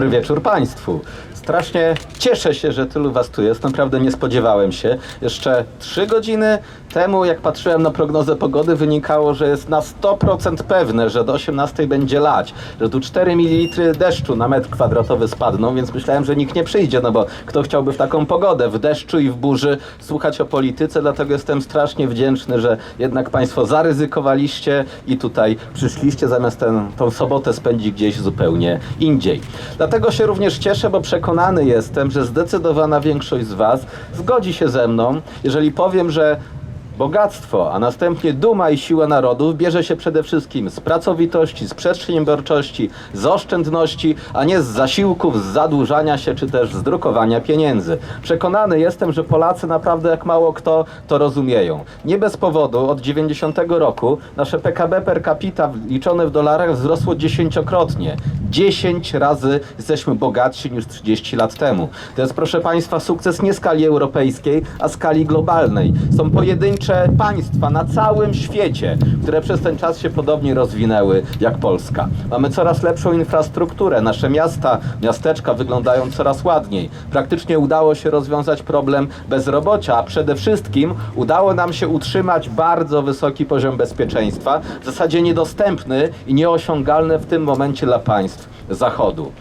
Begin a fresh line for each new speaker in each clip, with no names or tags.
Dobry wieczór Państwu. Strasznie cieszę się, że tylu Was tu jest. Naprawdę nie spodziewałem się. Jeszcze trzy godziny temu, jak patrzyłem na prognozę pogody, wynikało, że jest na 100% pewne, że do 18 będzie lać. Że tu 4 ml deszczu na metr kwadratowy spadną, więc myślałem, że nikt nie przyjdzie, no bo kto chciałby w taką pogodę, w deszczu i w burzy słuchać o polityce, dlatego jestem strasznie wdzięczny, że jednak Państwo zaryzykowaliście i tutaj przyszliście, zamiast tę, sobotę spędzić gdzieś zupełnie indziej. Dlatego się również cieszę, bo przekonany jestem, że zdecydowana większość z Was zgodzi się ze mną, jeżeli powiem, że Bogactwo, a następnie duma i siła narodów bierze się przede wszystkim z pracowitości, z przedsiębiorczości, z oszczędności, a nie z zasiłków, z zadłużania się czy też z drukowania pieniędzy. Przekonany jestem, że Polacy naprawdę jak mało kto to rozumieją. Nie bez powodu od 90 roku nasze PKB per capita liczone w dolarach wzrosło dziesięciokrotnie. 10 razy jesteśmy bogatsi niż 30 lat temu. To jest, proszę Państwa, sukces nie skali europejskiej, a skali globalnej. Są pojedyncze państwa na całym świecie, które przez ten czas się podobnie rozwinęły jak Polska. Mamy coraz lepszą infrastrukturę, nasze miasta, miasteczka wyglądają coraz ładniej. Praktycznie udało się rozwiązać problem bezrobocia, a przede wszystkim udało nam się utrzymać bardzo wysoki poziom bezpieczeństwa, w zasadzie niedostępny i nieosiągalny w tym momencie dla państw Zachodu.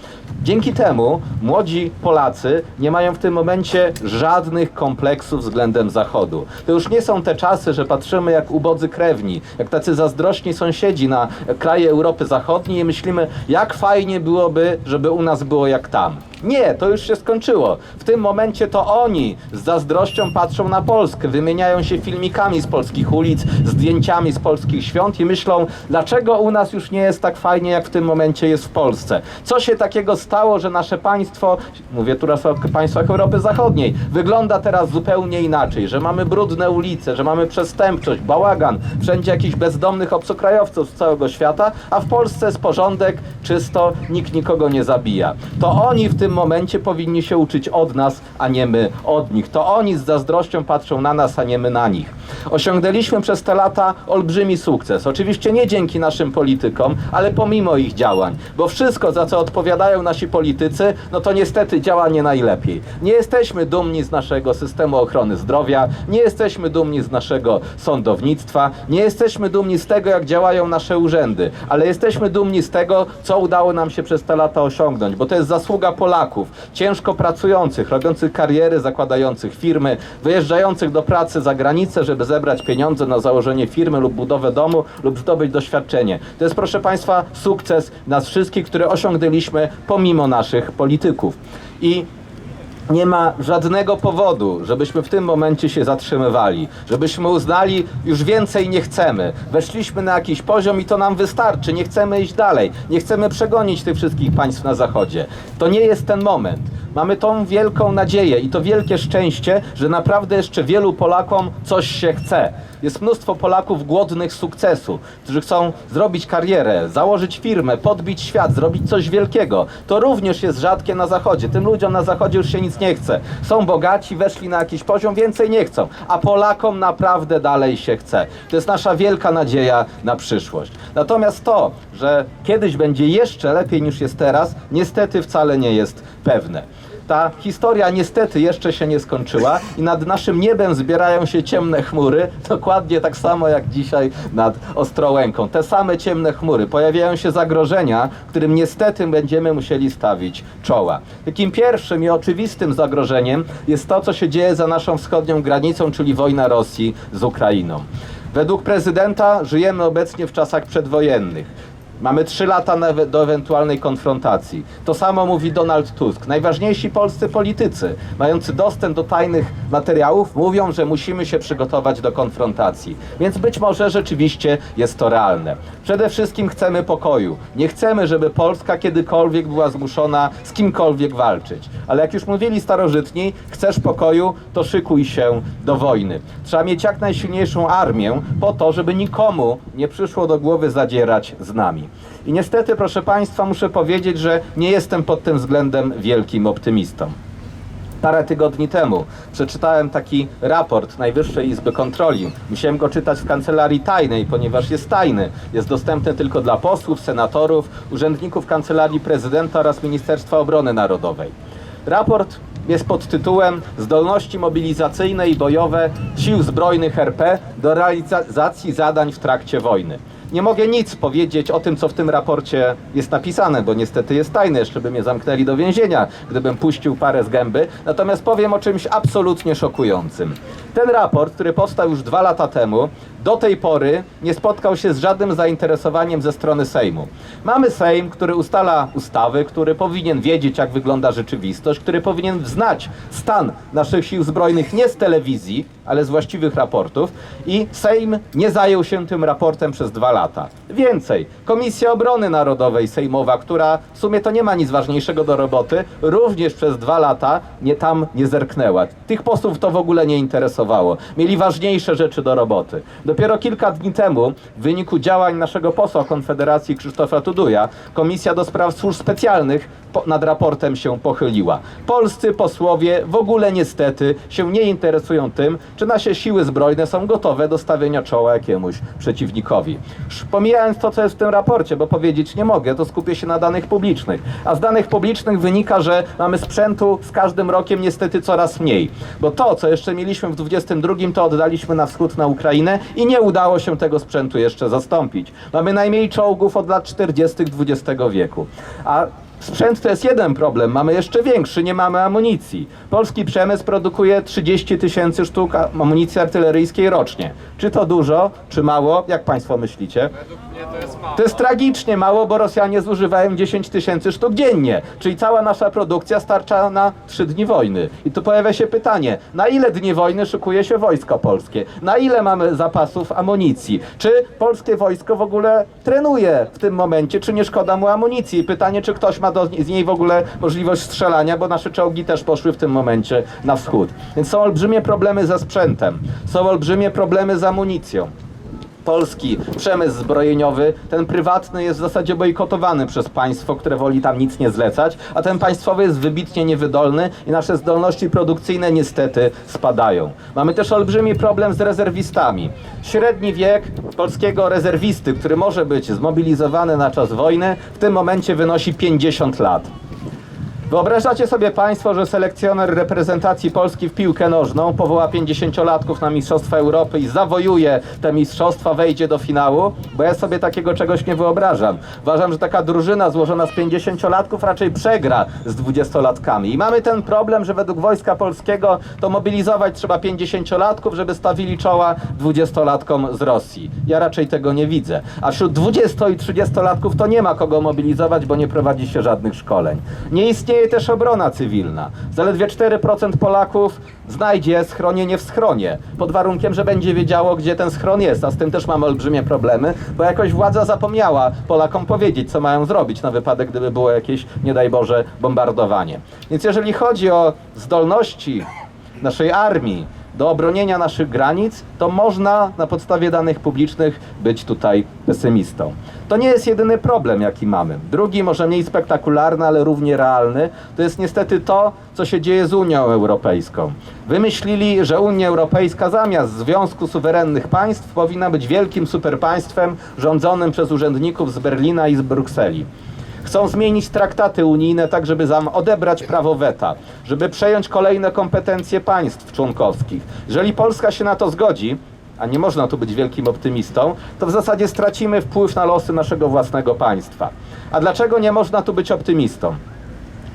Dzięki temu młodzi Polacy nie mają w tym momencie żadnych kompleksów względem Zachodu. To już nie są te czasy, że patrzymy jak ubodzy krewni, jak tacy zazdrośni sąsiedzi na kraje Europy Zachodniej i myślimy, jak fajnie byłoby, żeby u nas było jak tam. Nie, to już się skończyło. W tym momencie to oni z zazdrością patrzą na Polskę, wymieniają się filmikami z polskich ulic, zdjęciami z polskich świąt i myślą, dlaczego u nas już nie jest tak fajnie, jak w tym momencie jest w Polsce. Co się takiego stało, że nasze państwo, mówię tu raz o państwach Europy Zachodniej, wygląda teraz zupełnie inaczej, że mamy brudne ulice, że mamy przestępczość, bałagan, wszędzie jakichś bezdomnych obcokrajowców z całego świata, a w Polsce jest porządek, czysto, nikt nikogo nie zabija. To oni w tym momencie powinni się uczyć od nas, a nie my od nich. To oni z zazdrością patrzą na nas, a nie my na nich. Osiągnęliśmy przez te lata olbrzymi sukces. Oczywiście nie dzięki naszym politykom, ale pomimo ich działań, bo wszystko, za co odpowiadają nasi politycy, no to niestety działa nie najlepiej. Nie jesteśmy dumni z naszego systemu ochrony zdrowia, nie jesteśmy dumni z naszego sądownictwa, nie jesteśmy dumni z tego, jak działają nasze urzędy, ale jesteśmy dumni z tego, co udało nam się przez te lata osiągnąć, bo to jest zasługa Polaków, ciężko pracujących, robiących kariery, zakładających firmy, wyjeżdżających do pracy za granicę, żeby zebrać pieniądze na założenie firmy lub budowę domu lub zdobyć doświadczenie. To jest, proszę Państwa, sukces nas wszystkich, który osiągnęliśmy pomimo naszych polityków. I nie ma żadnego powodu, żebyśmy w tym momencie się zatrzymywali, żebyśmy uznali, już więcej nie chcemy. Weszliśmy na jakiś poziom i to nam wystarczy, nie chcemy iść dalej, nie chcemy przegonić tych wszystkich państw na zachodzie. To nie jest ten moment. Mamy tą wielką nadzieję i to wielkie szczęście, że naprawdę jeszcze wielu Polakom coś się chce. Jest mnóstwo Polaków głodnych sukcesu, którzy chcą zrobić karierę, założyć firmę, podbić świat, zrobić coś wielkiego. To również jest rzadkie na Zachodzie. Tym ludziom na Zachodzie już się nic nie chce. Są bogaci, weszli na jakiś poziom, więcej nie chcą. A Polakom naprawdę dalej się chce. To jest nasza wielka nadzieja na przyszłość. Natomiast to, że kiedyś będzie jeszcze lepiej niż jest teraz, niestety wcale nie jest pewne. Ta historia niestety jeszcze się nie skończyła i nad naszym niebem zbierają się ciemne chmury, dokładnie tak samo jak dzisiaj nad Ostrołęką. Te same ciemne chmury. Pojawiają się zagrożenia, którym niestety będziemy musieli stawić czoła. Takim pierwszym i oczywistym zagrożeniem jest to, co się dzieje za naszą wschodnią granicą, czyli wojna Rosji z Ukrainą. Według prezydenta żyjemy obecnie w czasach przedwojennych. Mamy trzy lata do ewentualnej konfrontacji. To samo mówi Donald Tusk. Najważniejsi polscy politycy, mający dostęp do tajnych materiałów, mówią, że musimy się przygotować do konfrontacji. Więc być może rzeczywiście jest to realne. Przede wszystkim chcemy pokoju. Nie chcemy, żeby Polska kiedykolwiek była zmuszona z kimkolwiek walczyć. Ale jak już mówili starożytni, chcesz pokoju, to szykuj się do wojny. Trzeba mieć jak najsilniejszą armię po to, żeby nikomu nie przyszło do głowy zadzierać z nami. I niestety, proszę Państwa, muszę powiedzieć, że nie jestem pod tym względem wielkim optymistą. Parę tygodni temu przeczytałem taki raport Najwyższej Izby Kontroli. Musiałem go czytać w kancelarii tajnej, ponieważ jest tajny. Jest dostępny tylko dla posłów, senatorów, urzędników Kancelarii Prezydenta oraz Ministerstwa Obrony Narodowej. Raport jest pod tytułem Zdolności mobilizacyjne i bojowe Sił Zbrojnych RP do realizacji zadań w trakcie wojny. Nie mogę nic powiedzieć o tym, co w tym raporcie jest napisane, bo niestety jest tajne, jeszcze by mnie zamknęli do więzienia, gdybym puścił parę z gęby. Natomiast powiem o czymś absolutnie szokującym. Ten raport, który powstał już dwa lata temu, do tej pory nie spotkał się z żadnym zainteresowaniem ze strony Sejmu. Mamy Sejm, który ustala ustawy, który powinien wiedzieć, jak wygląda rzeczywistość, który powinien znać stan naszych sił zbrojnych nie z telewizji, ale z właściwych raportów i Sejm nie zajął się tym raportem przez dwa lata. Więcej, Komisja Obrony Narodowej Sejmowa, która w sumie to nie ma nic ważniejszego do roboty, również przez dwa lata nie tam nie zerknęła. Tych posłów to w ogóle nie interesowało. Mieli ważniejsze rzeczy do roboty. Dopiero kilka dni temu, w wyniku działań naszego posła Konfederacji Krzysztofa Tuduja, Komisja do Spraw Służb Specjalnych nad raportem się pochyliła. Polscy posłowie w ogóle niestety się nie interesują tym, czy nasze siły zbrojne są gotowe do stawienia czoła jakiemuś przeciwnikowi. Pomijając to, co jest w tym raporcie, bo powiedzieć nie mogę, to skupię się na danych publicznych. A z danych publicznych wynika, że mamy sprzętu z każdym rokiem niestety coraz mniej. Bo to, co jeszcze mieliśmy w 22, to oddaliśmy na wschód na Ukrainę i nie udało się tego sprzętu jeszcze zastąpić. Mamy najmniej czołgów od lat 40. XX wieku. A Sprzęt to jest jeden problem, mamy jeszcze większy, nie mamy amunicji. Polski przemysł produkuje 30 tysięcy sztuk amunicji artyleryjskiej rocznie. Czy to dużo, czy mało? Jak Państwo myślicie? To jest tragicznie mało, bo Rosjanie zużywają 10 tysięcy sztuk dziennie, czyli cała nasza produkcja starcza na 3 dni wojny. I tu pojawia się pytanie, na ile dni wojny szykuje się wojsko polskie? Na ile mamy zapasów amunicji? Czy polskie wojsko w ogóle trenuje w tym momencie, czy nie szkoda mu amunicji? Pytanie, czy ktoś ma do, z niej w ogóle możliwość strzelania, bo nasze czołgi też poszły w tym momencie na wschód. Więc są olbrzymie problemy ze sprzętem, są olbrzymie problemy z amunicją polski przemysł zbrojeniowy, ten prywatny jest w zasadzie bojkotowany przez państwo, które woli tam nic nie zlecać, a ten państwowy jest wybitnie niewydolny i nasze zdolności produkcyjne niestety spadają. Mamy też olbrzymi problem z rezerwistami. Średni wiek polskiego rezerwisty, który może być zmobilizowany na czas wojny, w tym momencie wynosi 50 lat. Wyobrażacie sobie Państwo, że selekcjoner reprezentacji Polski w piłkę nożną powoła 50-latków na Mistrzostwa Europy i zawojuje te mistrzostwa, wejdzie do finału? Bo ja sobie takiego czegoś nie wyobrażam. Uważam, że taka drużyna złożona z 50-latków raczej przegra z 20-latkami. I mamy ten problem, że według Wojska Polskiego to mobilizować trzeba 50-latków, żeby stawili czoła 20-latkom z Rosji. Ja raczej tego nie widzę. A wśród 20 i 30-latków to nie ma kogo mobilizować, bo nie prowadzi się żadnych szkoleń. Nie istnieje też obrona cywilna. Zaledwie 4% Polaków znajdzie schronienie w schronie, pod warunkiem, że będzie wiedziało, gdzie ten schron jest, a z tym też mamy olbrzymie problemy, bo jakoś władza zapomniała Polakom powiedzieć, co mają zrobić na wypadek, gdyby było jakieś, nie daj Boże, bombardowanie. Więc jeżeli chodzi o zdolności naszej armii do obronienia naszych granic, to można na podstawie danych publicznych być tutaj pesymistą. To nie jest jedyny problem, jaki mamy. Drugi, może mniej spektakularny, ale równie realny, to jest niestety to, co się dzieje z Unią Europejską. Wymyślili, że Unia Europejska zamiast Związku Suwerennych Państw powinna być wielkim superpaństwem rządzonym przez urzędników z Berlina i z Brukseli. Chcą zmienić traktaty unijne tak, żeby odebrać prawo weta, żeby przejąć kolejne kompetencje państw członkowskich. Jeżeli Polska się na to zgodzi, a nie można tu być wielkim optymistą, to w zasadzie stracimy wpływ na losy naszego własnego państwa. A dlaczego nie można tu być optymistą?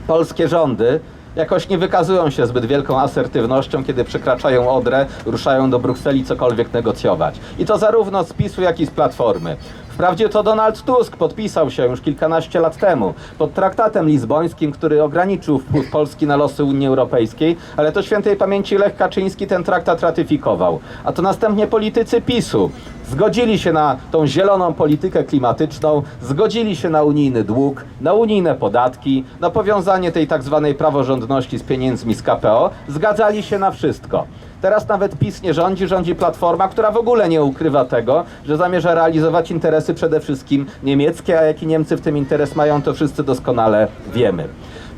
polskie rządy jakoś nie wykazują się zbyt wielką asertywnością, kiedy przekraczają Odrę, ruszają do Brukseli cokolwiek negocjować. I to zarówno z PiSu, jak i z Platformy. Wprawdzie to Donald Tusk podpisał się już kilkanaście lat temu pod traktatem lizbońskim, który ograniczył wpływ Polski na losy Unii Europejskiej, ale to świętej pamięci Lech Kaczyński ten traktat ratyfikował. A to następnie politycy PiSu zgodzili się na tą zieloną politykę klimatyczną, zgodzili się na unijny dług, na unijne podatki, na powiązanie tej tak zwanej praworządności z pieniędzmi z KPO, zgadzali się na wszystko. Teraz nawet PiS nie rządzi, rządzi Platforma, która w ogóle nie ukrywa tego, że zamierza realizować interesy przede wszystkim niemieckie, a jaki Niemcy w tym interes mają, to wszyscy doskonale wiemy.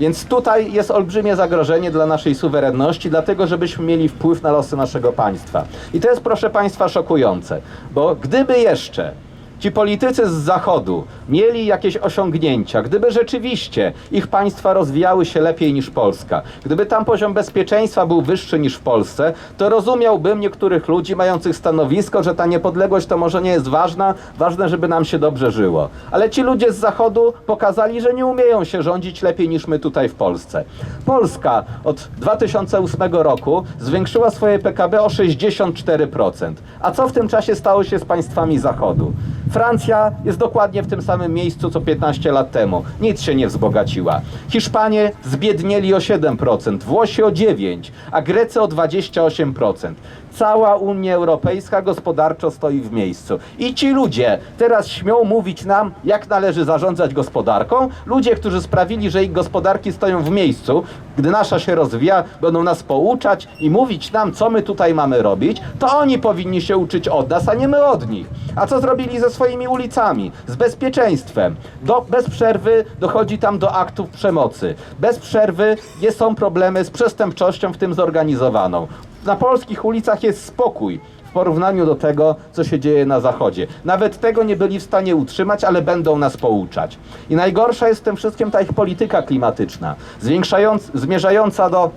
Więc tutaj jest olbrzymie zagrożenie dla naszej suwerenności, dlatego żebyśmy mieli wpływ na losy naszego państwa. I to jest, proszę Państwa, szokujące, bo gdyby jeszcze ci politycy z Zachodu mieli jakieś osiągnięcia, gdyby rzeczywiście ich państwa rozwijały się lepiej niż Polska, gdyby tam poziom bezpieczeństwa był wyższy niż w Polsce, to rozumiałbym niektórych ludzi mających stanowisko, że ta niepodległość to może nie jest ważna, ważne, żeby nam się dobrze żyło. Ale ci ludzie z Zachodu pokazali, że nie umieją się rządzić lepiej niż my tutaj w Polsce. Polska od 2008 roku zwiększyła swoje PKB o 64%. A co w tym czasie stało się z państwami Zachodu? Francja jest dokładnie w tym samym miejscu co 15 lat temu. Nic się nie wzbogaciła. Hiszpanie zbiednieli o 7%, Włosi o 9%, a Grecy o 28%. Cała Unia Europejska gospodarczo stoi w miejscu. I ci ludzie teraz śmią mówić nam, jak należy zarządzać gospodarką. Ludzie, którzy sprawili, że ich gospodarki stoją w miejscu, gdy nasza się rozwija, będą nas pouczać i mówić nam, co my tutaj mamy robić, to oni powinni się uczyć od nas, a nie my od nich. A co zrobili ze swoimi ulicami? Z bezpieczeństwem. Do, bez przerwy dochodzi tam do aktów przemocy. Bez przerwy jest, są problemy z przestępczością, w tym zorganizowaną. Na polskich ulicach jest spokój w porównaniu do tego, co się dzieje na zachodzie. Nawet tego nie byli w stanie utrzymać, ale będą nas pouczać. I najgorsza jest w tym wszystkim ta ich polityka klimatyczna, zmierzająca do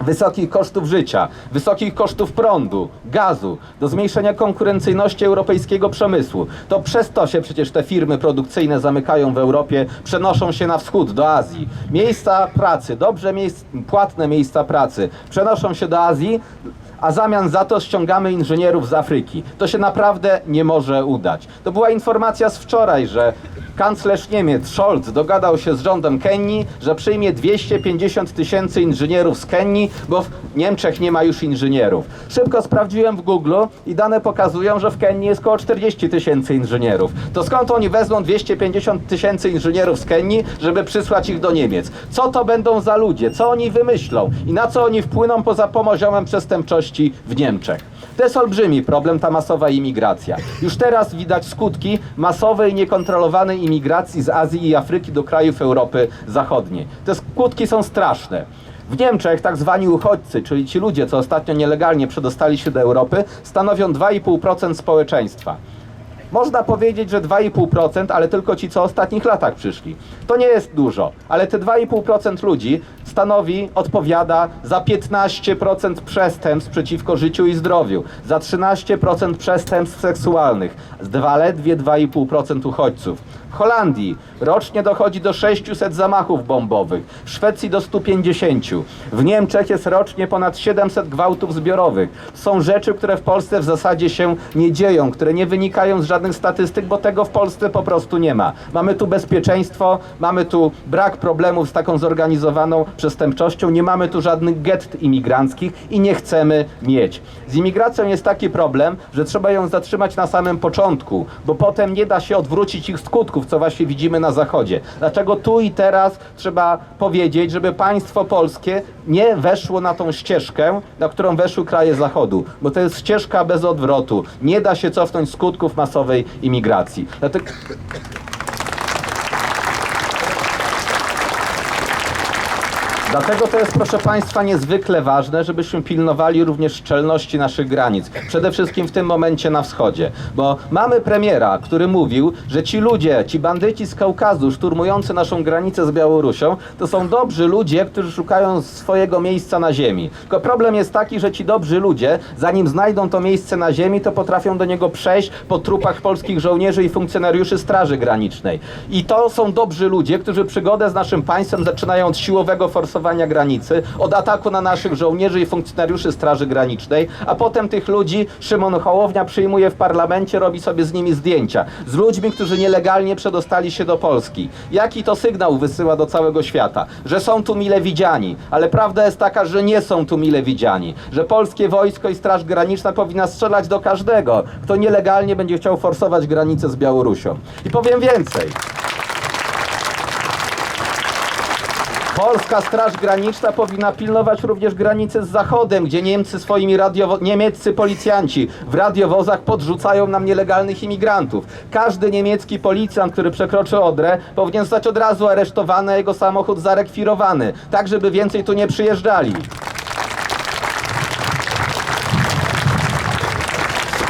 wysokich kosztów życia, wysokich kosztów prądu, gazu, do zmniejszenia konkurencyjności europejskiego przemysłu. To przez to się przecież te firmy produkcyjne zamykają w Europie, przenoszą się na wschód, do Azji. Miejsca pracy, dobrze miejsc, płatne miejsca pracy przenoszą się do Azji, a zamian za to ściągamy inżynierów z Afryki. To się naprawdę nie może udać. To była informacja z wczoraj, że kanclerz Niemiec Scholz dogadał się z rządem Kenii, że przyjmie 250 tysięcy inżynierów z Kenii, bo w Niemczech nie ma już inżynierów. Szybko sprawdziłem w Google i dane pokazują, że w Kenii jest około 40 tysięcy inżynierów. To skąd oni wezmą 250 tysięcy inżynierów z Kenii, żeby przysłać ich do Niemiec? Co to będą za ludzie? Co oni wymyślą? I na co oni wpłyną poza poziomem przestępczości w Niemczech? To jest olbrzymi problem, ta masowa imigracja. Już teraz widać skutki masowej, niekontrolowanej imigracji z Azji i Afryki do krajów Europy Zachodniej. Te skutki są straszne. W Niemczech tak zwani uchodźcy, czyli ci ludzie, co ostatnio nielegalnie przedostali się do Europy, stanowią 2,5% społeczeństwa. Można powiedzieć, że 2,5%, ale tylko ci, co w ostatnich latach przyszli. To nie jest dużo, ale te 2,5% ludzi stanowi, odpowiada za 15% przestępstw przeciwko życiu i zdrowiu, za 13% przestępstw seksualnych, zaledwie 2,5% uchodźców. W Holandii rocznie dochodzi do 600 zamachów bombowych, w Szwecji do 150. W Niemczech jest rocznie ponad 700 gwałtów zbiorowych. Są rzeczy, które w Polsce w zasadzie się nie dzieją, które nie wynikają z żadnych statystyk, bo tego w Polsce po prostu nie ma. Mamy tu bezpieczeństwo, mamy tu brak problemów z taką zorganizowaną przestępczością, nie mamy tu żadnych gett imigranckich i nie chcemy mieć. Z imigracją jest taki problem, że trzeba ją zatrzymać na samym początku, bo potem nie da się odwrócić ich co właśnie widzimy na Zachodzie. Dlaczego tu i teraz trzeba powiedzieć, żeby państwo polskie nie weszło na tą ścieżkę, na którą weszły kraje Zachodu, bo to jest ścieżka bez odwrotu. Nie da się cofnąć skutków masowej imigracji. Dlatego... Dlatego to jest, proszę Państwa, niezwykle ważne, żebyśmy pilnowali również szczelności naszych granic. Przede wszystkim w tym momencie na wschodzie. Bo mamy premiera, który mówił, że ci ludzie, ci bandyci z Kaukazu szturmujący naszą granicę z Białorusią, to są dobrzy ludzie, którzy szukają swojego miejsca na ziemi. Tylko problem jest taki, że ci dobrzy ludzie, zanim znajdą to miejsce na ziemi, to potrafią do niego przejść po trupach polskich żołnierzy i funkcjonariuszy Straży Granicznej. I to są dobrzy ludzie, którzy przygodę z naszym państwem zaczynają od siłowego forsowania granicy, od ataku na naszych żołnierzy i funkcjonariuszy Straży Granicznej, a potem tych ludzi Szymon Hołownia przyjmuje w parlamencie, robi sobie z nimi zdjęcia. Z ludźmi, którzy nielegalnie przedostali się do Polski. Jaki to sygnał wysyła do całego świata? Że są tu mile widziani, ale prawda jest taka, że nie są tu mile widziani. Że polskie wojsko i Straż Graniczna powinna strzelać do każdego, kto nielegalnie będzie chciał forsować granicę z Białorusią. I powiem więcej. Polska Straż Graniczna powinna pilnować również granicy z Zachodem, gdzie Niemcy swoimi radiowo- niemieccy policjanci w radiowozach podrzucają nam nielegalnych imigrantów. Każdy niemiecki policjant, który przekroczy Odrę, powinien zostać od razu aresztowany, a jego samochód zarekwirowany, tak żeby więcej tu nie przyjeżdżali.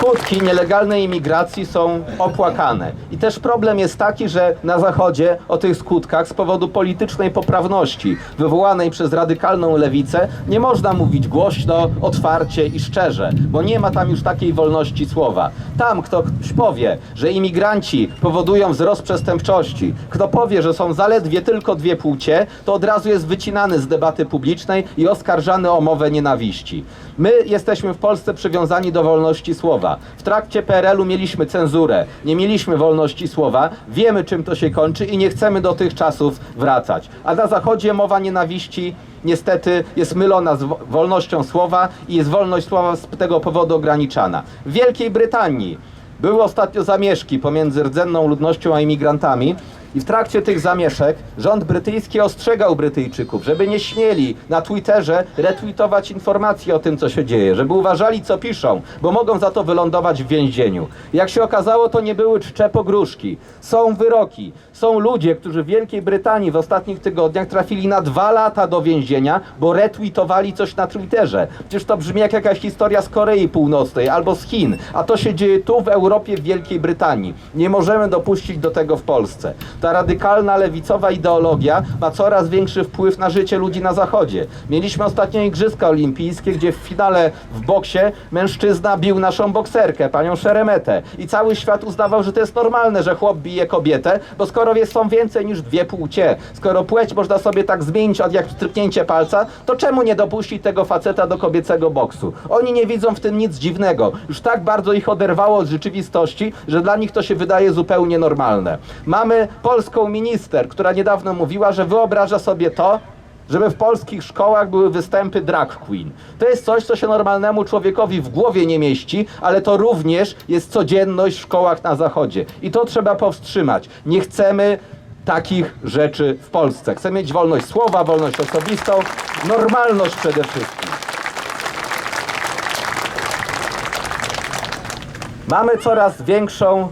Skutki nielegalnej imigracji są opłakane. I też problem jest taki, że na Zachodzie o tych skutkach z powodu politycznej poprawności wywołanej przez radykalną lewicę nie można mówić głośno, otwarcie i szczerze, bo nie ma tam już takiej wolności słowa. Tam ktoś powie, że imigranci powodują wzrost przestępczości, kto powie, że są zaledwie tylko dwie płcie, to od razu jest wycinany z debaty publicznej i oskarżany o mowę nienawiści. My jesteśmy w Polsce przywiązani do wolności słowa. W trakcie PRL-u mieliśmy cenzurę, nie mieliśmy wolności słowa, wiemy czym to się kończy i nie chcemy do tych czasów wracać. A na Zachodzie mowa nienawiści niestety jest mylona z wo- wolnością słowa i jest wolność słowa z tego powodu ograniczana. W Wielkiej Brytanii były ostatnio zamieszki pomiędzy rdzenną ludnością a imigrantami. I w trakcie tych zamieszek rząd brytyjski ostrzegał Brytyjczyków, żeby nie śmieli na Twitterze retweetować informacje o tym, co się dzieje, żeby uważali, co piszą, bo mogą za to wylądować w więzieniu. Jak się okazało, to nie były czcze pogróżki. Są wyroki. Są ludzie, którzy w Wielkiej Brytanii w ostatnich tygodniach trafili na dwa lata do więzienia, bo retweetowali coś na Twitterze. Przecież to brzmi jak jakaś historia z Korei Północnej albo z Chin, a to się dzieje tu w Europie, w Wielkiej Brytanii. Nie możemy dopuścić do tego w Polsce. Ta radykalna lewicowa ideologia ma coraz większy wpływ na życie ludzi na Zachodzie. Mieliśmy ostatnio Igrzyska Olimpijskie, gdzie w finale w boksie mężczyzna bił naszą bokserkę, panią Szeremetę. I cały świat uznawał, że to jest normalne, że chłop bije kobietę, bo skoro jest- są więcej niż dwie płcie, skoro płeć można sobie tak zmienić od jak stryknięcie palca, to czemu nie dopuścić tego faceta do kobiecego boksu? Oni nie widzą w tym nic dziwnego. Już tak bardzo ich oderwało od rzeczywistości, że dla nich to się wydaje zupełnie normalne. Mamy polską minister, która niedawno mówiła, że wyobraża sobie to, żeby w polskich szkołach były występy drag queen. To jest coś, co się normalnemu człowiekowi w głowie nie mieści, ale to również jest codzienność w szkołach na zachodzie. I to trzeba powstrzymać. Nie chcemy takich rzeczy w Polsce. Chcemy mieć wolność słowa, wolność osobistą, normalność przede wszystkim. Mamy coraz większą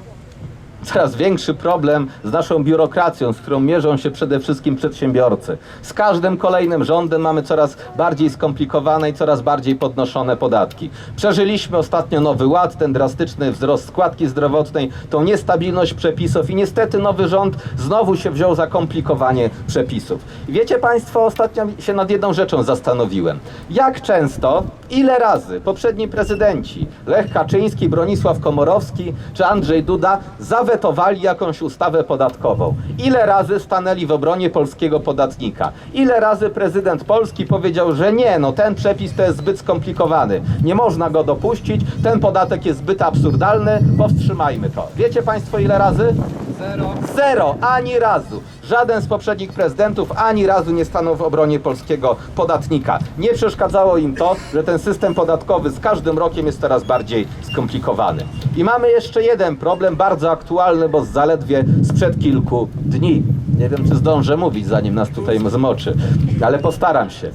coraz większy problem z naszą biurokracją, z którą mierzą się przede wszystkim przedsiębiorcy. Z każdym kolejnym rządem mamy coraz bardziej skomplikowane i coraz bardziej podnoszone podatki. Przeżyliśmy ostatnio nowy ład, ten drastyczny wzrost składki zdrowotnej, tą niestabilność przepisów i niestety nowy rząd znowu się wziął za komplikowanie przepisów. I wiecie Państwo, ostatnio się nad jedną rzeczą zastanowiłem. Jak często, ile razy poprzedni prezydenci Lech Kaczyński, Bronisław Komorowski czy Andrzej Duda zawetowali jakąś ustawę podatkową? Ile razy stanęli w obronie polskiego podatnika? Ile razy prezydent Polski powiedział, że nie, no ten przepis to jest zbyt skomplikowany, nie można go dopuścić, ten podatek jest zbyt absurdalny, powstrzymajmy to. Wiecie Państwo ile razy?
Zero.
Zero, ani razu. Żaden z poprzednich prezydentów ani razu nie stanął w obronie polskiego podatnika. Nie przeszkadzało im to, że ten system podatkowy z każdym rokiem jest coraz bardziej skomplikowany. I mamy jeszcze jeden problem, bardzo aktualny, bo zaledwie sprzed kilku dni. Nie wiem, czy zdążę mówić, zanim nas tutaj zmoczy, ale postaram się.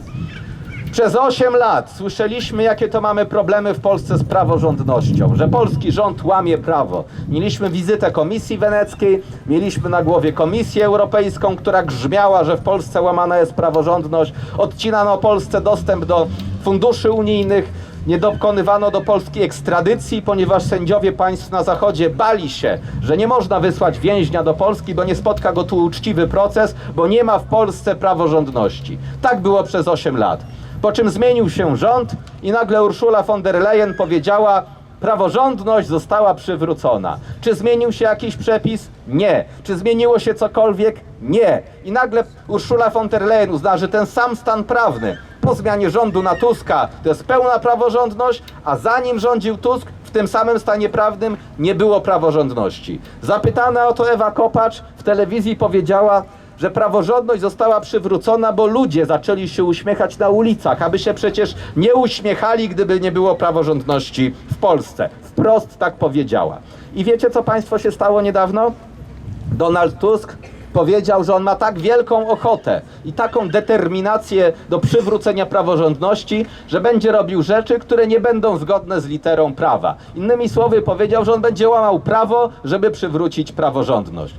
Przez 8 lat słyszeliśmy, jakie to mamy problemy w Polsce z praworządnością, że polski rząd łamie prawo. Mieliśmy wizytę Komisji Weneckiej, mieliśmy na głowie Komisję Europejską, która grzmiała, że w Polsce łamana jest praworządność, odcinano Polsce dostęp do funduszy unijnych, nie dokonywano do Polski ekstradycji, ponieważ sędziowie państw na Zachodzie bali się, że nie można wysłać więźnia do Polski, bo nie spotka go tu uczciwy proces, bo nie ma w Polsce praworządności. Tak było przez 8 lat. Po czym zmienił się rząd i nagle Urszula von der Leyen powiedziała: Praworządność została przywrócona. Czy zmienił się jakiś przepis? Nie. Czy zmieniło się cokolwiek? Nie. I nagle Urszula von der Leyen uznała, że ten sam stan prawny po zmianie rządu na Tuska to jest pełna praworządność, a zanim rządził Tusk, w tym samym stanie prawnym nie było praworządności. Zapytana o to Ewa Kopacz w telewizji powiedziała, że praworządność została przywrócona, bo ludzie zaczęli się uśmiechać na ulicach, aby się przecież nie uśmiechali, gdyby nie było praworządności w Polsce. Wprost tak powiedziała. I wiecie, co państwo się stało niedawno? Donald Tusk powiedział, że on ma tak wielką ochotę i taką determinację do przywrócenia praworządności, że będzie robił rzeczy, które nie będą zgodne z literą prawa. Innymi słowy, powiedział, że on będzie łamał prawo, żeby przywrócić praworządność.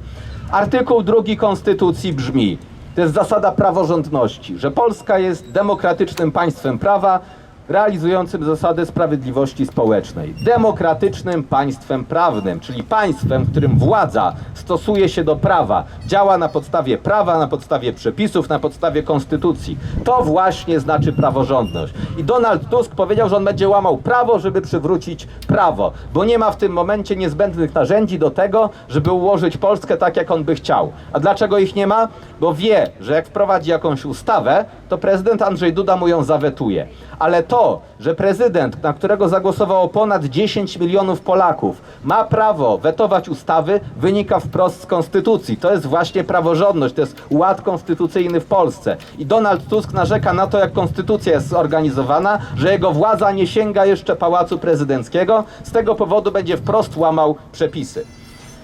Artykuł drugi Konstytucji brzmi: to jest zasada praworządności, że Polska jest demokratycznym państwem prawa, realizującym zasady sprawiedliwości społecznej. Demokratycznym państwem prawnym, czyli państwem, w którym władza stosuje się do prawa, działa na podstawie prawa, na podstawie przepisów, na podstawie konstytucji. To właśnie znaczy praworządność. I Donald Tusk powiedział, że on będzie łamał prawo, żeby przywrócić prawo, bo nie ma w tym momencie niezbędnych narzędzi do tego, żeby ułożyć Polskę tak, jak on by chciał. A dlaczego ich nie ma? Bo wie, że jak wprowadzi jakąś ustawę, to prezydent Andrzej Duda mu ją zawetuje. Ale to, że prezydent, na którego zagłosowało ponad 10 milionów Polaków, ma prawo wetować ustawy, wynika wprost z konstytucji. To jest właśnie praworządność, to jest ład konstytucyjny w Polsce. I Donald Tusk narzeka na to, jak konstytucja jest zorganizowana, że jego władza nie sięga jeszcze pałacu prezydenckiego. Z tego powodu będzie wprost łamał przepisy.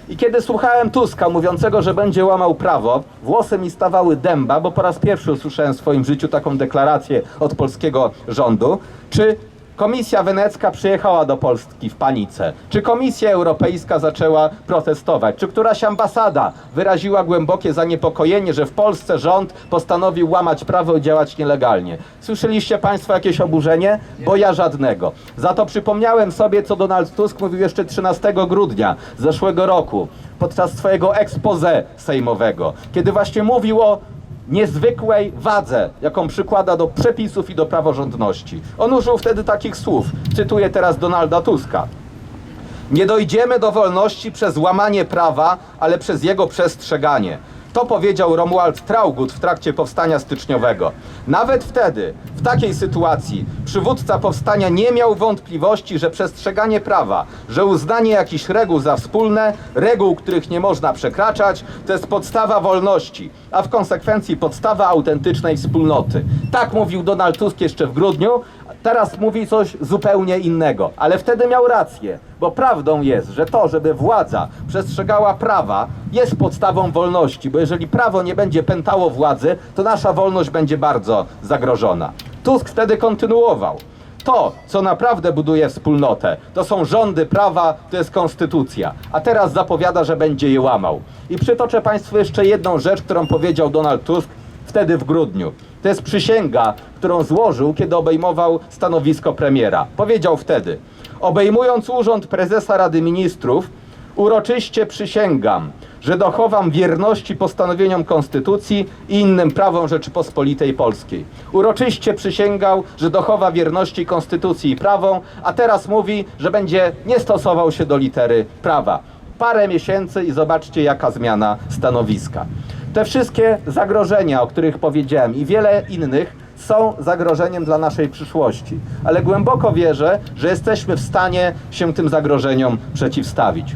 I kiedy słuchałem Tuska mówiącego, że będzie łamał prawo, włosy mi stawały dęba, bo po raz pierwszy usłyszałem w swoim życiu taką deklarację od polskiego rządu. Czy Komisja Wenecka przyjechała do Polski w panice? Czy Komisja Europejska zaczęła protestować? Czy któraś ambasada wyraziła głębokie zaniepokojenie, że w Polsce rząd postanowił łamać prawo i działać nielegalnie? Słyszeliście Państwo jakieś oburzenie? Bo ja żadnego. Za to przypomniałem sobie, co Donald Tusk mówił jeszcze 13 grudnia zeszłego roku podczas swojego expose sejmowego, kiedy właśnie mówił o niezwykłej wadze, jaką przykłada do przepisów i do praworządności. On użył wtedy takich słów. Cytuję teraz Donalda Tuska. Nie dojdziemy do wolności przez łamanie prawa, ale przez jego przestrzeganie. To powiedział Romuald Traugut w trakcie powstania styczniowego. Nawet wtedy, w takiej sytuacji, przywódca powstania nie miał wątpliwości, że przestrzeganie prawa, że uznanie jakichś reguł za wspólne, reguł, których nie można przekraczać, to jest podstawa wolności, a w konsekwencji podstawa autentycznej wspólnoty. Tak mówił Donald Tusk jeszcze w grudniu, teraz mówi coś zupełnie innego. Ale wtedy miał rację, bo prawdą jest, że to, żeby władza przestrzegała prawa, jest podstawą wolności, bo jeżeli prawo nie będzie pętało władzy, to nasza wolność będzie bardzo zagrożona. Tusk wtedy kontynuował. To, co naprawdę buduje wspólnotę, to są rządy prawa, to jest konstytucja. A teraz zapowiada, że będzie je łamał. I przytoczę Państwu jeszcze jedną rzecz, którą powiedział Donald Tusk wtedy w grudniu. To jest przysięga, którą złożył, kiedy obejmował stanowisko premiera. Powiedział wtedy: Obejmując urząd prezesa Rady Ministrów, uroczyście przysięgam, że dochowam wierności postanowieniom Konstytucji i innym prawom Rzeczypospolitej Polskiej. Uroczyście przysięgał, że dochowa wierności Konstytucji i prawom, a teraz mówi, że będzie nie stosował się do litery prawa. Parę miesięcy i zobaczcie, jaka zmiana stanowiska. Te wszystkie zagrożenia, o których powiedziałem i wiele innych są zagrożeniem dla naszej przyszłości, ale głęboko wierzę, że jesteśmy w stanie się tym zagrożeniom przeciwstawić.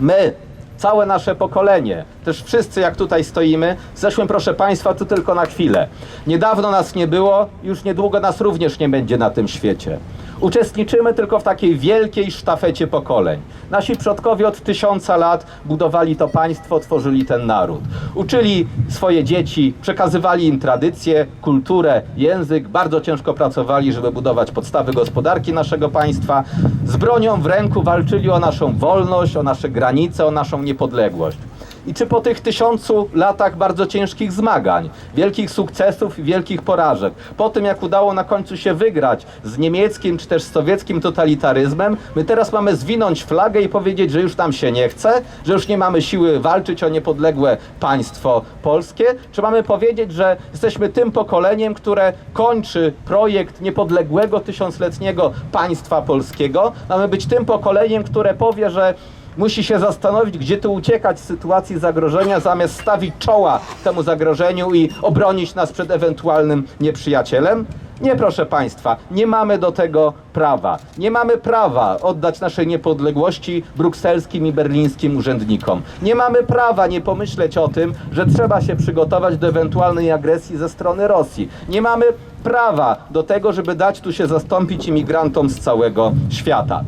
My, całe nasze pokolenie, też wszyscy jak tutaj stoimy, zeszłem proszę Państwa tu tylko na chwilę. Niedawno nas nie było, już niedługo nas również nie będzie na tym świecie. Uczestniczymy tylko w takiej wielkiej sztafecie pokoleń. Nasi przodkowie od tysiąca lat budowali to państwo, tworzyli ten naród. Uczyli swoje dzieci, przekazywali im tradycje, kulturę, język, bardzo ciężko pracowali, żeby budować podstawy gospodarki naszego państwa. Z bronią w ręku walczyli o naszą wolność, o nasze granice, o naszą niepodległość. I czy po tych tysiącu latach bardzo ciężkich zmagań, wielkich sukcesów i wielkich porażek, po tym jak udało na końcu się wygrać z niemieckim czy też z sowieckim totalitaryzmem, my teraz mamy zwinąć flagę i powiedzieć, że już nam się nie chce, że już nie mamy siły walczyć o niepodległe państwo polskie? Czy mamy powiedzieć, że jesteśmy tym pokoleniem, które kończy projekt niepodległego tysiącletniego państwa polskiego? Mamy być tym pokoleniem, które powie, że musi się zastanowić, gdzie tu uciekać z sytuacji zagrożenia, zamiast stawić czoła temu zagrożeniu i obronić nas przed ewentualnym nieprzyjacielem? Nie, proszę Państwa, nie mamy do tego prawa. Nie mamy prawa oddać naszej niepodległości brukselskim i berlińskim urzędnikom. Nie mamy prawa nie pomyśleć o tym, że trzeba się przygotować do ewentualnej agresji ze strony Rosji. Nie mamy prawa do tego, żeby dać tu się zastąpić imigrantom z całego świata.